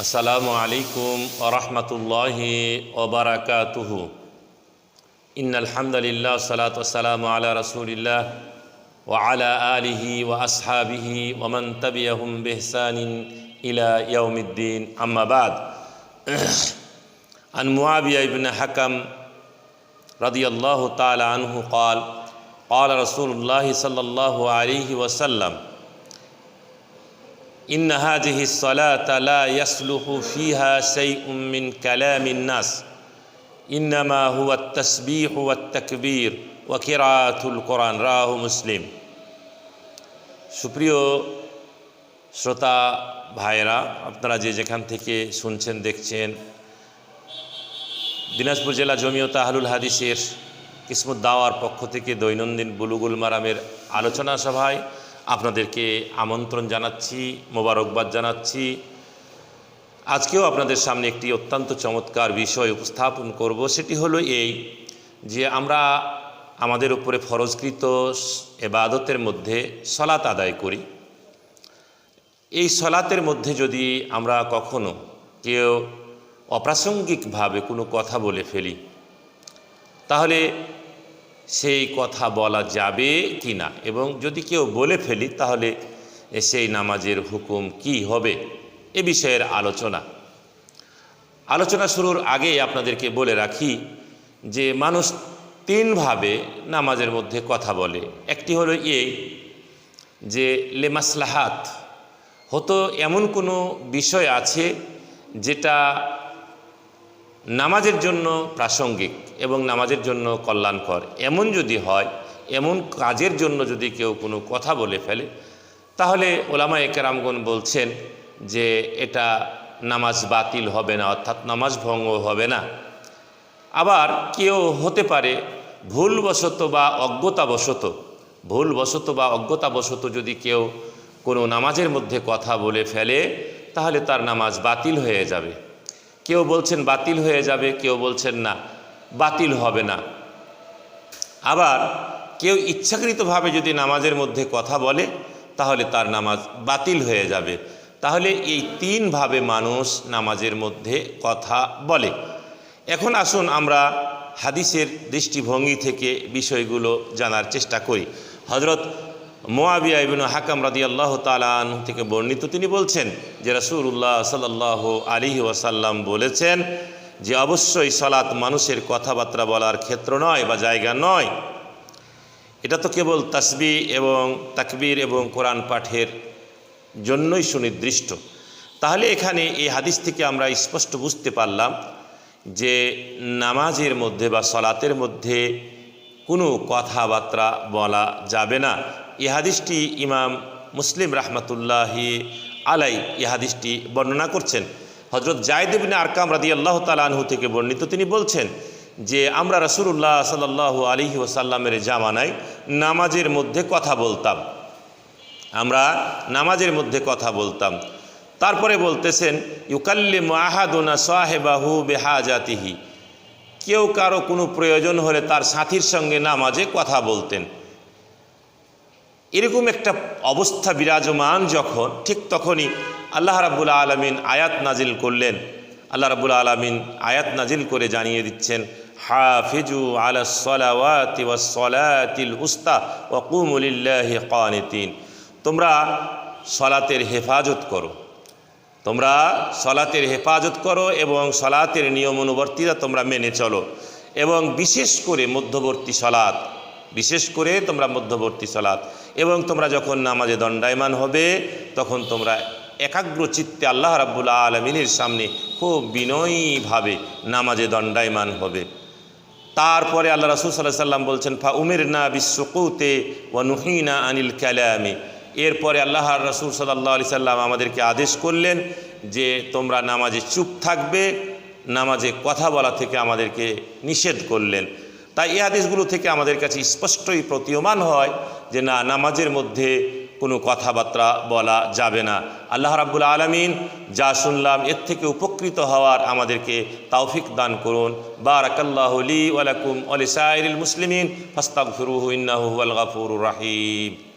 আসসালামু আলাইকুম ওরহমতুল্লাহ ওবরাকাতুহ ইন্নালহামদুলিল্লাহ সালাত সালাম আলা রসুলিল্লাহ وعلى آله وأصحابه ومن تبعهم بإحسان إلى يوم الدين أما بعد عن معاوية بن حكم رضي الله تعالى عنه قال قال رسول الله صلى الله عليه وسلم إن هذه الصلاة لا يصلح فيها شيء من كلام الناس إنما هو التسبيح والتكبير وقراءة القرآن রাহ মুসলিম সুপ্রিয় শ্রোতা ভাইয়েরা আপনারা যে যেখান থেকে শুনছেন দেখছেন দিনাজপুর জেলা জমিয়ত আহলুল হাদিসের কিসমত দাওয়ার পক্ষ থেকে দৈনন্দিন বুলুগুল মারামের আলোচনা সভায় আপনাদেরকে আমন্ত্রণ জানাচ্ছি, মোবারকবাদ জানাচ্ছি। আজকেও আপনাদের সামনে একটি অত্যন্ত চমৎকার বিষয় উপস্থাপন করব। সেটি হলো এই যে আমরা আমাদের উপরে ফরজকৃত এবাদতের মধ্যে সলাত আদায় করি। এই সলাতের মধ্যে যদি আমরা কখনো কেউ অপ্রাসঙ্গিকভাবে কোনো কথা বলে ফেলি, তাহলে সেই কথা বলা যাবে কি না এবং যদি কেউ বলে ফেলি, তাহলে সেই নামাজের হুকুম কি হবে? এ বিষয়ের আলোচনা। আলোচনা শুরুর আগে আপনাদেরকে বলে রাখি যে, মানুষ তিনভাবে নামাজের মধ্যে কথা বলে। একটি হলো এই যে লেমাসলাহাত হতো এমন কোনো বিষয় আছে যেটা নামাজের জন্য প্রাসঙ্গিক এবং নামাজের জন্য কল্যাণকর। এমন যদি হয়, এমন কাজের জন্য যদি কেউ কোনো কথা বলে ফেলে, তাহলে ওলামা একরামগণ বলছেন যে এটা নামাজ বাতিল হবে না, অর্থাৎ নামাজ ভঙ্গ হবে না। আবার কেউ হতে পারে ভুলবশত বা অজ্ঞতাবশত, ভুলবশত বা অজ্ঞতাবশত যদি কেউ কোনো নামাজের মধ্যে কথা বলে ফেলে, তাহলে তার নামাজ বাতিল হয়ে যাবে। কেউ বলছেন বাতিল হয়ে যাবে, কেউ বলছেন না, বাতিল হবে না। আবার কেউ ইচ্ছাকৃতভাবে যদি নামাজের মধ্যে কথা বলে, তাহলে তার নামাজ বাতিল হয়ে যাবে। তাহলে এই তিনভাবে মানুষ নামাজের মধ্যে কথা বলে। এখন আসুন আমরা হাদিসের দৃষ্টিভঙ্গি থেকে বিষয়গুলো জানার চেষ্টা করি। হজরত মোয়াবিয়া ইবিন হাকাম রাদি আল্লাহ তালান থেকে বর্ণিত তিনি বলছেন যে রাসুল্লাহ সাল্লাহ আলিহি ওয়াসাল্লাম বলেছেন যে অবশ্যই সলাৎ মানুষের কথাবার্তা বলার ক্ষেত্র নয় বা জায়গা নয়। এটা তো কেবল তাসবি এবং তাকবীর এবং কোরআন পাঠের জন্যই সুনির্দিষ্ট। তাহলে এখানে এই হাদিস থেকে আমরা স্পষ্ট বুঝতে পারলাম যে নামাজের মধ্যে বা সলাতের মধ্যে কোনো কথাবার্তা বলা যাবে না। এ হাদিসটি ইমাম মুসলিম রাহমাতুল্লাহি আলাই এ হাদিসটি বর্ণনা করছেন। হজরত জায়দেবিন আরকাম রাদি আল্লাহ তালাহু থেকে বর্ণিত তিনি বলছেন যে, আমরা রসুল্লাহ সাল্লাহ আলিহি ওসাল্লামের জামানায় নামাজের মধ্যে কথা বলতাম। আমরা নামাজের মধ্যে কথা বলতাম। তারপরে বলতেছেন ইউকাল্লি মাহাদুনা সাহেবাহু বেহাজাতিহি। কেউ কারও কোনো প্রয়োজন হলে তার সাথীর সঙ্গে নামাজে কথা বলতেন। এরকম একটা অবস্থা বিরাজমান যখন, ঠিক তখনই আল্লাহ রাবুল আলমিন আয়াত নাজিল করলেন। আল্লাহ রাবুল আলমিন আয়াত নাজিল করে জানিয়ে দিচ্ছেন, হাফিজু আলা সলাওয়াতি ওয়াসলাতিল উস্তা ওয়াকুমুলিল্লাহ কানিতিন তোমরা সলাতের হেফাজত করো। তোমরা সলাতের হেফাজত করো এবং সলাতের নিয়ম অনুবর্তীরা তোমরা মেনে চলো। এবং বিশেষ করে মধ্যবর্তী সলাৎ। বিশেষ করে তোমরা মধ্যবর্তী সলাৎ এবং তোমরা যখন নামাজে দণ্ডায়মান হবে, তখন তোমরা একাগ্র চিত্তে আল্লাহ রাব্বুল আলমিনের সামনে খুব বিনয়ীভাবে নামাজে দণ্ডায়মান হবে। তারপরে আল্লাহ রাসুল সাল্লাহ সাল্লাম বলছেন ফা উমের না বিশ্বকৌতে ও নুহিনা আনিল ক্যালামে এরপরে আল্লাহ রসুল সাল্লাহ আলি সাল্লাম আমাদেরকে আদেশ করলেন যে, তোমরা নামাজে চুপ থাকবে, নামাজে কথা বলা থেকে আমাদেরকে নিষেধ করলেন। তাই এই হাদিসগুলো থেকে আমাদের কাছে স্পষ্টই প্রতীয়মান হয় যে না, নামাজের মধ্যে কোনো কথাবার্তা বলা যাবে না। আল্লাহ রাব্বুল আলমিন যা শুনলাম, এর থেকে উপকৃত হওয়ার আমাদেরকে তাওফিক দান করুন। বারাকাল্লাহলি ওয়ালাকুম আলিসাইল মুসলিমিন, ফাস্তাগফিরুহু ইন্নাহু হুয়াল গাফুরুর রাহিম।